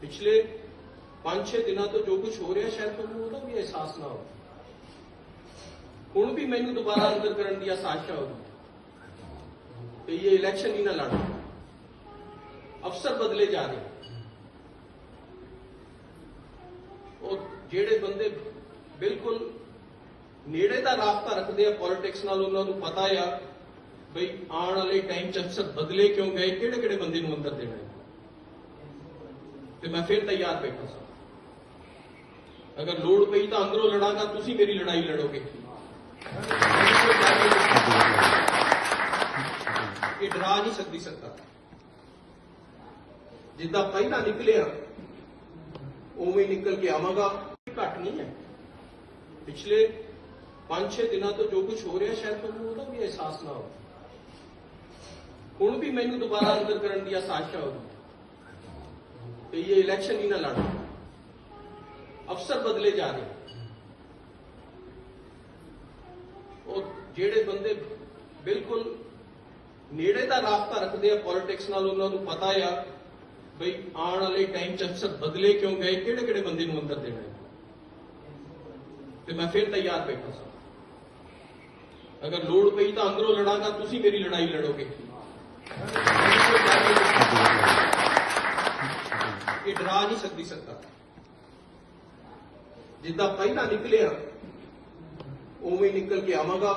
ਪਿਛਲੇ 5-6 ਦਿਨਾਂ ਤੋਂ ਜੋ ਕੁਝ ਹੋ ਰਿਹਾ, ਸ਼ਾਇਦ ਤੁਹਾਨੂੰ ਉਹਦਾ ਵੀ ਅਹਿਸਾਸ ਨਾ ਹੋਵੇ। ਹੁਣ ਵੀ ਮੈਨੂੰ ਦੁਬਾਰਾ ਅੰਦਰ ਕਰਨ ਦੀ ਆਸਾਸ਼ਾ ਹੋਗੀ ਤੇ ਇਹ ਇਲੈਕਸ਼ਨ ਹੀ ਨਾ ਲੜਨਾ ਅਫਸਰ ਬਦਲੇ ਜਾ ਰਹੇ। ਉਹ ਜਿਹੜੇ ਬੰਦੇ ਬਿਲਕੁਲ ਨੇੜੇ ਦਾ ਰਾਬਤਾ ਰੱਖਦੇ ਆ ਪੋਲਿਟਿਕਸ ਨਾਲ, ਉਹਨਾਂ ਨੂੰ ਪਤਾ ਆ, ਬਈ ਆਉਣ ਵਾਲੇ ਟਾਈਮ ਚ ਅਫਸਰ ਬਦਲੇ ਕਿਉਂ ਗਏ ਕਿਹੜੇ ਕਿਹੜੇ ਬੰਦੇ ਨੂੰ ਅੰਦਰ ਦੇਣਾ ਹੈ। ਤੇ ਮੈਂ ਫਿਰ ਤਿਆਰ ਬੈਠਾ ਸਾਂ। ਅਗਰ ਲੋੜ ਪਈ ਤਾਂ ਅੰਦਰੋਂ ਲੜਾਂਗਾ, ਤੁਸੀਂ ਮੇਰੀ ਲੜਾਈ ਲੜੋਗੇ। ਇਹ ਡਰਾ ਨਹੀਂ ਸਕਦੀ ਸਰਕਾਰ ਜਿੱਦਾਂ ਪਹਿਲਾਂ ਨਿਕਲਿਆ, ਉਵੇਂ ਨਿਕਲ ਕੇ ਆਵਾਂਗਾ। ਘੱਟ ਨਹੀਂ ਹੈ। ਪਿਛਲੇ 5-6 ਦਿਨਾਂ ਤੋਂ ਜੋ ਕੁਝ ਹੋ ਰਿਹਾ, ਸ਼ਾਇਦ ਤੁਹਾਨੂੰ ਉਹਦਾ ਵੀ ਅਹਿਸਾਸ ਨਾ ਹੋ ਹੁਣ ਵੀ ਮੈਨੂੰ ਦੁਬਾਰਾ ਅੰਦਰ ਕਰਨ ਦੀ ਆਸਾਸ਼ਾ ਹੋਗੀ ਤੇ ਇਹ ਇਲੈਕਸ਼ਨ ਹੀ ਨਾ ਲੜਨਾ ਅਫਸਰ ਬਦਲੇ ਜਾ ਰਹੇ। ਉਹ ਜਿਹੜੇ ਬੰਦੇ ਬਿਲਕੁਲ ਨੇੜੇ ਦਾ ਰਾਬਤਾ ਰੱਖਦੇ ਆ ਪੋਲਿਟਿਕਸ ਨਾਲ, ਉਹਨਾਂ ਨੂੰ ਪਤਾ ਆ ਬਈ ਆਉਣ ਵਾਲੇ ਟਾਈਮ ਚ ਅਫਸਰ ਬਦਲੇ ਕਿਉਂ ਗਏ ਕਿਹੜੇ ਕਿਹੜੇ ਬੰਦੇ ਨੂੰ ਅੰਦਰ ਦੇਣਾ ਤੇ ਮੈਂ ਫਿਰ ਤਿਆਰ ਬੈਠਾ ਸਾਂ। ਅਗਰ ਲੋੜ ਪਈ ਤਾਂ ਅੰਦਰੋਂ ਲੜਾਂਗਾ, ਤੁਸੀਂ ਮੇਰੀ ਲੜਾਈ ਲੜੋਗੇ। ਇਹ ਨਹੀਂ ਸਕਦੀ ਸਰਕਾਰ ਜਿੱਦਾਂ ਪਹਿਲਾਂ ਨਿਕਲਿਆ ਉਵੇਂ ਨਿਕਲ ਕੇ ਆਵਾਂਗਾ।